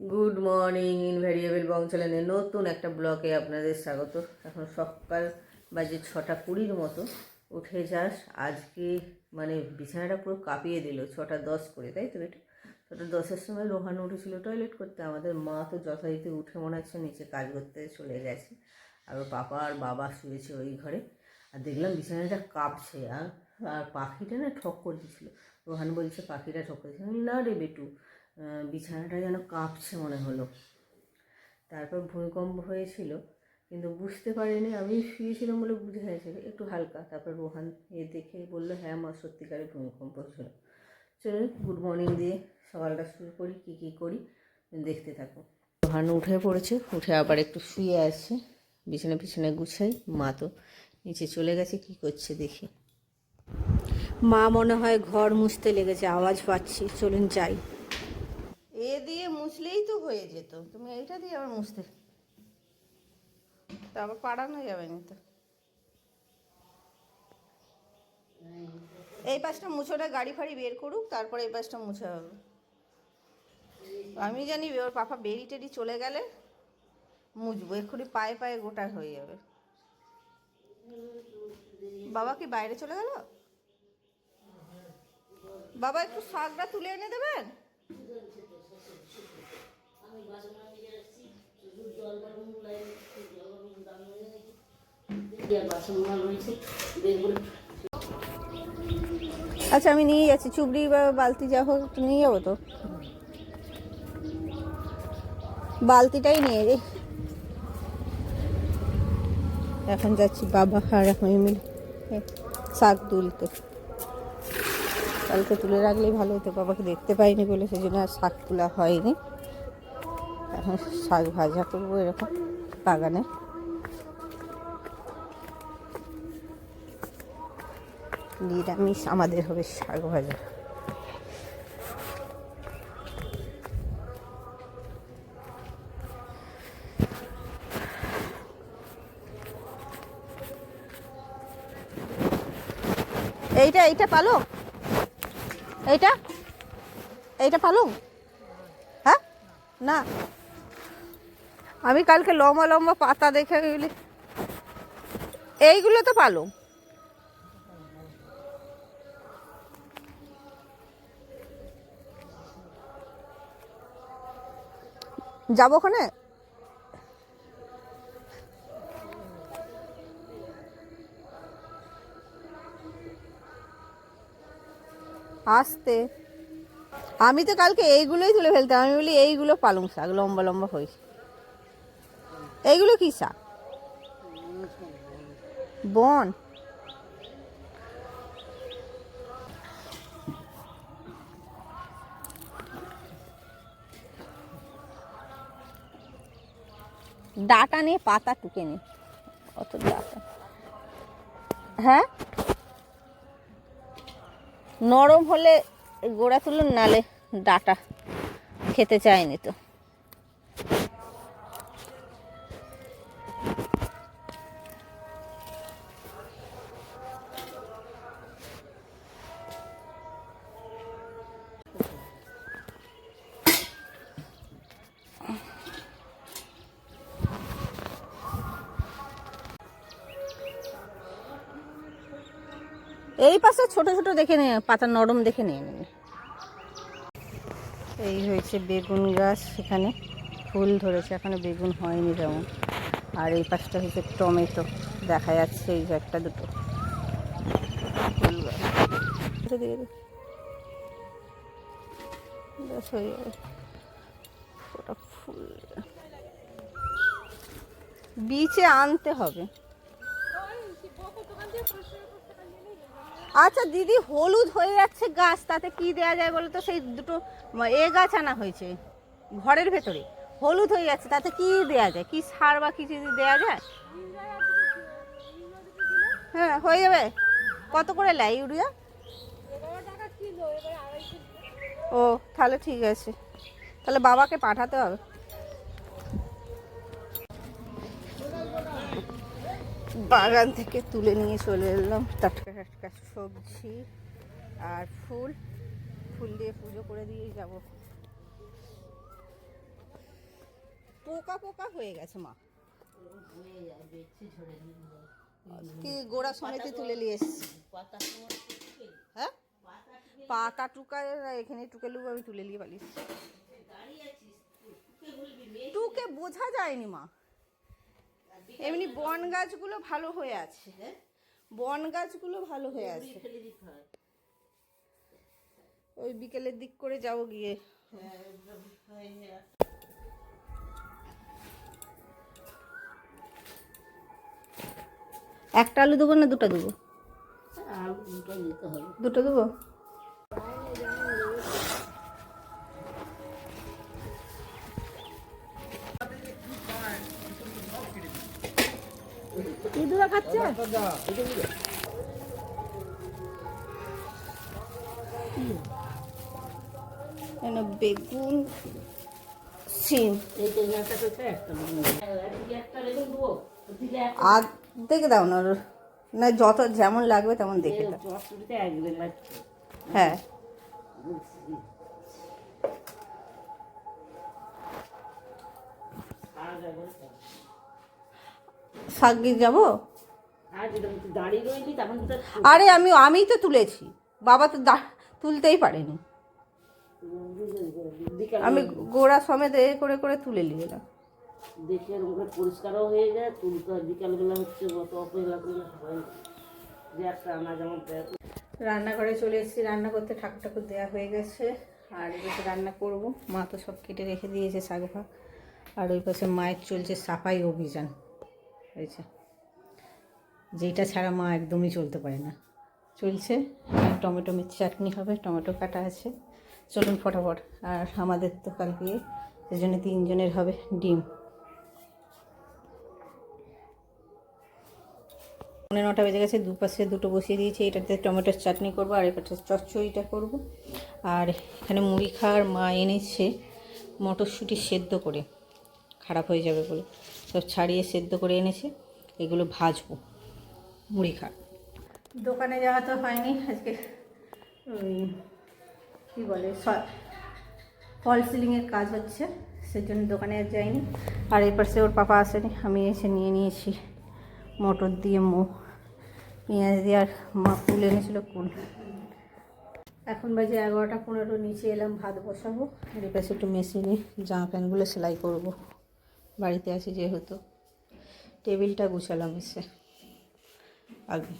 Good morning invariable বং চ্যানেলে নতুন একটা ব্লকে আপনাদের স্বাগত। এখন সকাল বাজে ছটা কুড়ির মতো, উঠে যাস, আজকে মানে বিছানাটা পুরো কাঁপিয়ে দিল, ছটা দশ করে, তাই তো বেটা ছটা দশের সময় রোহান উঠেছিল টয়লেট করতে, আমাদের মা তো যথারীতি উঠে মনে হচ্ছে নিচে কাজ করতে চলে গেছে। আর ওর পাপা আর বাবা শুয়েছে ওই ঘরে, আর দেখলাম বিছানাটা কাঁপছে, আর আর পাখিটা না ঠক করে দিচ্ছিল রোহান বলছে, পাখিটা ঠক করে দিচ্ছে না রে বেটু বিছানাটা যেন কাঁপছে মনে হলো। তারপর ভূমিকম্প হয়েছিল, কিন্তু বুঝতে পারিনি আমি শুয়েছিলাম বলে বুঝে গেছে। একটু হালকা, তারপর রোহান এ দেখে বলল হ্যাঁ মা সত্যিকারের ভূমিকম্প হয়েছিল। চলো গুড মর্নিং দিয়ে সকালটা শুরু করি, কী কী করি, দেখতে থাকো। রোহান উঠে পড়েছে, উঠে আবার একটু শুয়ে আছে, বিছানা পিছনে গুছাই, মা তো নিচে চলে গেছে, কি করছে দেখি। মা মনে হয় ঘর মুছতে লেগেছে, আওয়াজ পাচ্ছি, চলুন যাই। এ দিয়ে মুছলেই তো হয়ে যেত। তুমি এইটা দিয়ে আবার মুছতে। তা আবার পাড়ানো যাবে না তো। এই পাশটা মুছোটা, গাড়ি ফাড়ি বের করুক, তারপরে এই পাশটা মুছে হবে। আমি জানি ওর পাপা বেরি টেরি চলে গেলে মুছবো, এক্ষুনি পায়ে পায়ে গোটা হয়ে যাবে। বাবা কি বাইরে চলে গেল? বাবা একটু শাকটা তুলে এনে দেবেন? আচ্ছা আমি নিয়ে যাচ্ছি। চুবড়ি বা বালতি যা হোক নিয়ে যাব তো? বালতিটাই নিয়ে যাই এখন যাচ্ছি বাবা আর আমি মিলে। শাক তুলতে। কালকে তুলে রাখলেই ভালো হতো। বাবাকে দেখতে পাইনি বলে সেই জন্য আর শাক তোলা হয়নি। এখন শাক ভাজা করব এরকম বাগানে। নিরামিষ আমাদের হবে শাক ভাজা। এইটা এইটা পালো? এইটা? এইটা পালং? হ্যাঁ? না। আমি কালকে লম্বা লম্বা পাতা দেখে গেলি। এইগুলো তো পালং। যাব ওখানে? আসতে। আমি তো কালকে এইগুলোই তুলে ফেলতাম। আমি বলি এইগুলো পালং শাক, লম্বা লম্বা হয়েছে। এইগুলো কি শাক বন। ডাটা নিয়ে পাতা টুকে নে। অত ডাটা। হ্যাঁ? নরম হলে গোড়া তুলুন, নালে ডাটা খেতে চায়নি তো। এই পাশে ছোট ছোট দেখে নে, পাতা নরম দেখে নেবে এই হয়েছে বেগুন গাছ, সেখানে ফুল ধরেছে, এখানে বেগুন হয়নি তেমন। আর এই পাশটা হয়েছে টমেটো, দেখা যাচ্ছে এই একটা দুটো। ফুল গাছ হয়ে ওটা ফুল। বিচে আনতে হবে। আচ্ছা দিদি হলুদ হয়ে যাচ্ছে গাছ, তাতে কি দেয়া যায় বলো তো? সেই দুটো এ গাছ আনা হয়েছে ঘরের ভেতরে। হলুদ হয়ে যাচ্ছে, তাতে কি দেয়া যায়? কি সার বা কিছু দেয়া যায়? হ্যাঁ হয়ে যাবে। কত করে লাই ইউরিয়া? ও, তাহলে ঠিক আছে। তাহলে বাবাকে পাঠাতে হবে। বাগান থেকে তুলে নিয়ে চলে এলাম। টাটকা টাটকা সবজি আর ফুল। ফুল দিয়ে পুজো করে দিয়ে যাব। পোকা পোকা হয়ে গেছে, মা। কি গোড়া সমেত তুলে নিয়ে এসছি। হ্যাঁ? পাতা টুকা এখানে টুকে লুবো আমি তুলে নিয়ে পালিস টুকে বোঝা যায়নি, মা। এমনি বন গাছগুলো ভালো হয়ে আছে। বন গাছগুলো ভালো হয়ে আছে। ওই বিকেলের দিক করে যাব গিয়ে। একটা আলু দেবো না দুটো দেবো? দুটো দেবো? ইঁদুরা খাচ্ছে? বেগুন, সিম। আর দেখে দাও না না যত যেমন লাগবে তেমন দেখে দাও। হ্যাঁ। শাক দিয়ে যাব? আরে আমি আমিই তো তুলেছি। বাবা তো দা- তুলতেই পারেনি। আমি গোড়া সমেত এ করে করে তুলে নিয়ে এলাম। দেখে ওগুলো পরিষ্কারও হয়ে যায় তুলতে বিকালবেলা হচ্ছে অত অপহেলা করলে সবাই যে একটা আনাজ আমার রান্নাঘরে চলে এসেছি। রান্না করতে ঠাকুর ঠাকুর দেওয়া হয়ে গেছে। আর এবার রান্না করব। মা তো সব কেটে রেখে দিয়েছে শাক ফাক আর ওই পাশে মায়ের চলছে সাফাই অভিযান। হয়েছে। যেটা ছাড়া মা একদমই চলতে পারে না। চলছে। টমেটো মির্চ চাটনি হবে, টমেটো কাটা আছে। চলুন ফটাফট। আর আমাদের তো কালকে সেজন্য তিনজনের হবে ডিম। পনেরো নটা বেজে গেছে, দুপাশে দুটো বসিয়ে দিয়েছি। এটাতে টমেটোর চাটনি করব আর এপাশে চচ্চড়িটা করব। আর এখানে মুড়ি খাওয়ার মা এনেছে মটরশুঁটি সেদ্ধ করে। খারাপ হয়ে যাবে বলে। সব ছাড়িয়ে সেদ্ধ করে এনেছে। এগুলো ভাজবো। মুড়ি খা। দোকানে যাওয়া তো হয়নি। আজকে ওই কী বলে ফল সিলিংয়ের কাজ হচ্ছে। সেজন্য দোকানে আর যাইনি। আর এই পাশে ওর পাপা আসেনি। আমি এসে নিয়ে নিয়েছি মটর দিয়ে মো, পেঁয়াজ দিয়ে আর মা কুল এনেছিল কুল। এখন বাজে এগারোটা পনেরো। নিচে এলাম, ভাত বসাবো। এই পাশে একটু মেশিনে জামা প্যান্টগুলো সেলাই করব। বাড়িতে আছি যেহেতু। টেবিলটা গুছালাম এসে। আগে।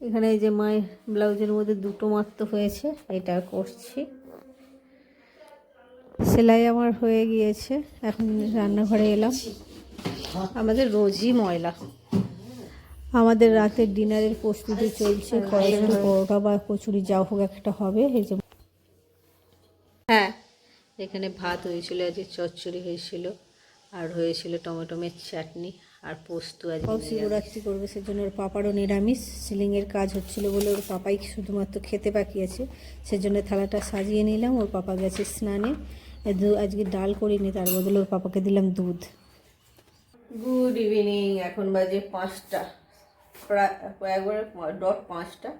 এখানে এই যে মায়ের ব্লাউজের মধ্যে দুটো মাত্র হয়েছে, এটা করছি। সেলাই আমার হয়ে গিয়েছে, এখন রান্নাঘরে এলাম। আমাদের রোজই ময়লা। আমাদের রাতের ডিনারের প্রস্তুতি চলছে কয়েকটা পরোটা বা কচুরি, যা হোক একটা হবে, এই যে হ্যাঁ। এখানে ভাত হয়েছিল আজকে চচ্চড়ি হয়েছিল আর হয়েছিল টমেটো মের চাটনি আর পোস্ত আজ শিবরাত্রি করবে সেজন্য ওর পাপারও নিরামিষ সিলিংয়ের কাজ হচ্ছিল বলে ওর পাপাই শুধুমাত্র খেতে বাকি আছে। সেজন্য থালাটা সাজিয়ে নিলাম ওর পাপা গেছে স্নানে। আজকে ডাল করিনি তার বদলে ওর পাপাকে দিলাম দুধ। গুড ইভিনিং এখন বাজে পাঁচটা প্রায় একবারে ডট পাঁচটা।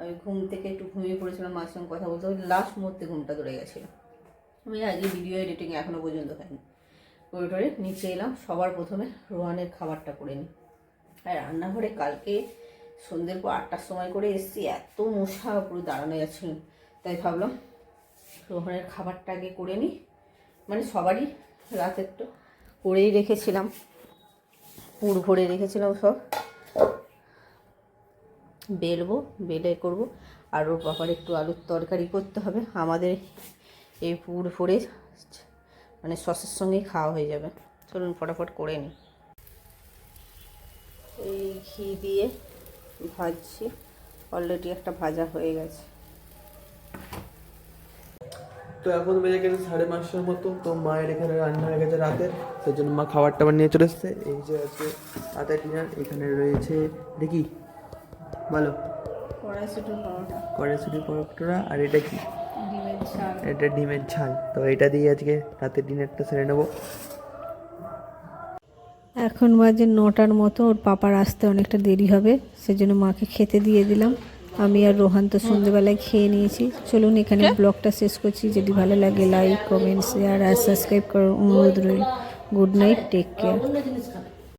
আমি ঘুম থেকে একটু ঘুমিয়ে পড়েছিলাম মার সঙ্গে কথা বলতে লাস্ট মুহূর্তে ঘুমটা ধরে গেছিল। আমি আজকে ভিডিও এডিটিং এখনও পর্যন্ত হয়নি করে টরে নিচে এলাম, সবার প্রথমে রোহানের খাবারটা করে নিই আর রান্নাঘরে কালকে সন্ধ্যের পর আটটার সময় করে এসেছি, এত মশা, পুরো দাঁড়ানো যাচ্ছিল তাই ভাবলাম রোহানের খাবারটা আগে করে নিই মানে সবারই রাতে একটু করেই রেখেছিলাম, পুর ভরে রেখেছিলাম সব। বেলবো, বেলে করব। আর ওর বাবার একটু আলুর তরকারি করতে হবে। আমাদের এই পুর ভরে মানে সসের সঙ্গেই খাওয়া হয়ে যাবে। চলুন ফটাফট করে নিই। এই ঘি দিয়ে ভাজছি। অলরেডি একটা ভাজা হয়ে গেছে। তো এখন বেজে গেছে সাড়ে পাঁচটার মতো। তো মায়ের এখানে রান্না হয়ে গেছে রাতের। সেই জন্য মা খাবার টাবার নিয়ে চলে এসছে। এই যে আছে রাতের ডিনার এখানে রয়েছে দেখি বলো। কড়াইশুটি পরোটা। কড়াইশুটি পরোটা। আর এটা কি? এটা ডিমের ঝাল তো এটা দিয়ে আজকে রাতের ডিনারটা সেরে নেব। এখন বাজে নটার মতো ওর পাপার আসতে অনেকটা দেরি হবে সেজন্য মাকে খেতে দিয়ে দিলাম। আমি আর রোহান তো সন্ধ্যেবেলায় খেয়ে নিয়েছি। চলুন এখানে ব্লগটা শেষ করছি। যদি ভালো লাগে লাইক কমেন্ট শেয়ার আর সাবস্ক্রাইব করার অনুরোধ রইল। Good night take care